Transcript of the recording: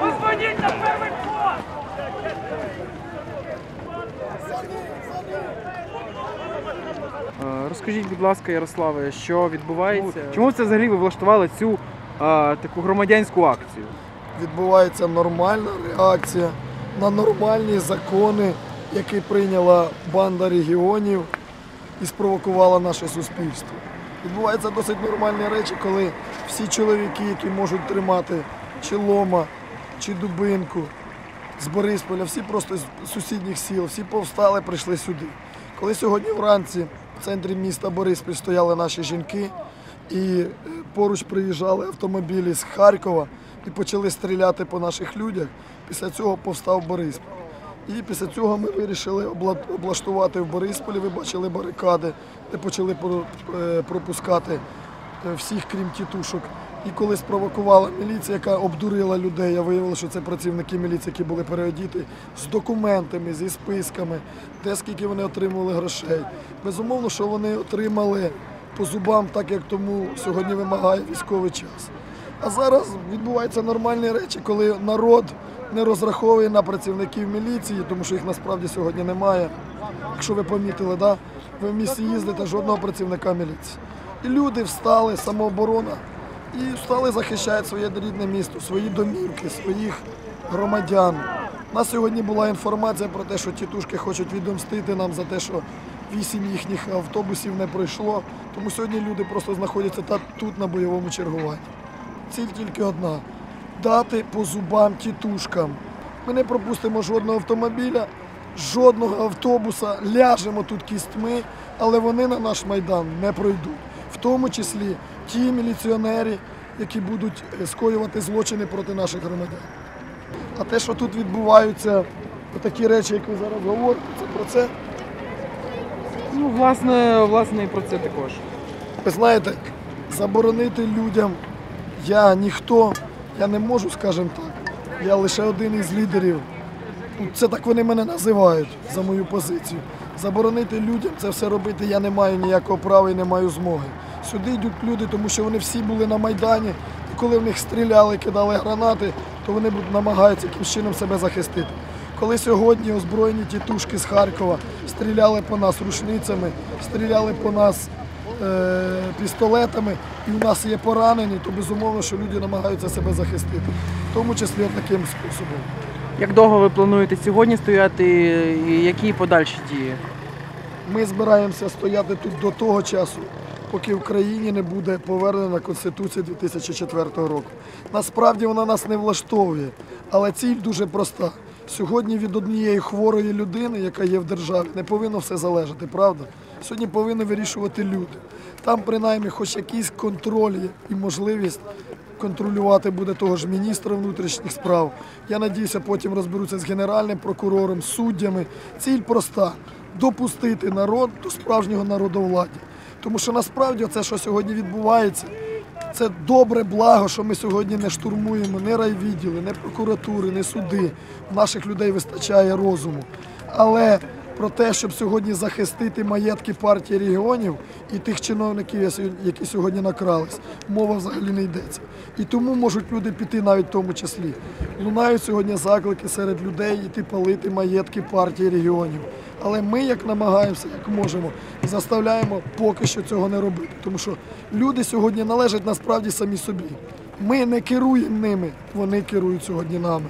Позвоніть на! Розкажіть, будь ласка, Ярославе, що відбувається? Ну, чому це взагалі ви влаштували цю а, таку громадянську акцію? Відбувається нормальна реакція на нормальні закони, які прийняла банда регіонів і спровокувала наше суспільство. Відбуваються досить нормальні речі, коли всі чоловіки, які можуть тримати чи лома, чи дубинку з Борисполя, всі просто з сусідніх сіл, всі повстали, прийшли сюди. Коли сьогодні вранці в центрі міста Бориспіль стояли наші жінки, і е, поруч приїжджали автомобілі з Харкова і почали стріляти по наших людях. Після цього повстав Бориспіль. І після цього ми вирішили обла- облаштувати в Борисполі. Ви бачили барикади, де почали е, пропускати е, всіх, крім тітушок. І коли спровокувала міліція, яка обдурила людей, я виявила, що це працівники міліції, які були переодіти з документами, зі списками, де скільки вони отримували грошей. Безумовно, що вони отримали по зубам, так як тому сьогодні вимагає військовий час. А зараз відбуваються нормальні речі, коли народ не розраховує на працівників міліції, тому що їх насправді сьогодні немає. Якщо ви помітили, да? ви в місті їздите жодного працівника міліції. І люди встали, самооборона, і встали захищають своє рідне місто, свої домівки, своїх громадян. У нас сьогодні була інформація про те, що тітушки хочуть відомстити нам за те, що вісім їхніх автобусів не пройшло. Тому сьогодні люди просто знаходяться тут на бойовому чергуванні. Ціль тільки одна дати по зубам тітушкам. Ми не пропустимо жодного автомобіля, жодного автобуса, ляжемо тут кістьми, але вони на наш майдан не пройдуть. В тому числі ті міліціонери, які будуть е, скоювати злочини проти наших громадян. А те, що тут відбуваються такі речі, як ви зараз говорите, це про це. Ну, власне, власне, і про це також. Ви знаєте, заборонити людям я ніхто, я не можу, скажімо так. Я лише один із лідерів. Це так вони мене називають за мою позицію. Заборонити людям це все робити я не маю ніякого права і не маю змоги. Сюди йдуть люди, тому що вони всі були на Майдані, і коли в них стріляли, кидали гранати, то вони намагаються якимось чином себе захистити. Коли сьогодні озброєні тітушки з Харкова стріляли по нас рушницями, стріляли по нас пістолетами, і у нас є поранені, то безумовно, що люди намагаються себе захистити, в тому числі от таким способом. Як довго ви плануєте сьогодні стояти і які подальші дії? Ми збираємося стояти тут до того часу, поки в країні не буде повернена Конституція 2004 року. Насправді вона нас не влаштовує, але ціль дуже проста. Сьогодні від однієї хворої людини, яка є в державі, не повинно все залежати, правда? Сьогодні повинні вирішувати люди. Там принаймні хоч якийсь контроль і можливість контролювати буде того ж міністра внутрішніх справ. Я надіюся, потім розберуться з генеральним прокурором, суддями. Ціль проста допустити народ до справжнього народовладдя. Тому що насправді це, що сьогодні відбувається, це добре благо, що ми сьогодні не штурмуємо ні райвідділи, ні прокуратури, ні суди. У наших людей вистачає розуму. Але про те, щоб сьогодні захистити маєтки партії регіонів і тих чиновників, які сьогодні накрались, мова взагалі не йдеться. І тому можуть люди піти навіть в тому числі. Лунають сьогодні заклики серед людей йти палити маєтки партії регіонів. Але ми, як намагаємося, як можемо, заставляємо поки що цього не робити. Тому що люди сьогодні належать насправді самі собі. Ми не керуємо ними, вони керують сьогодні нами.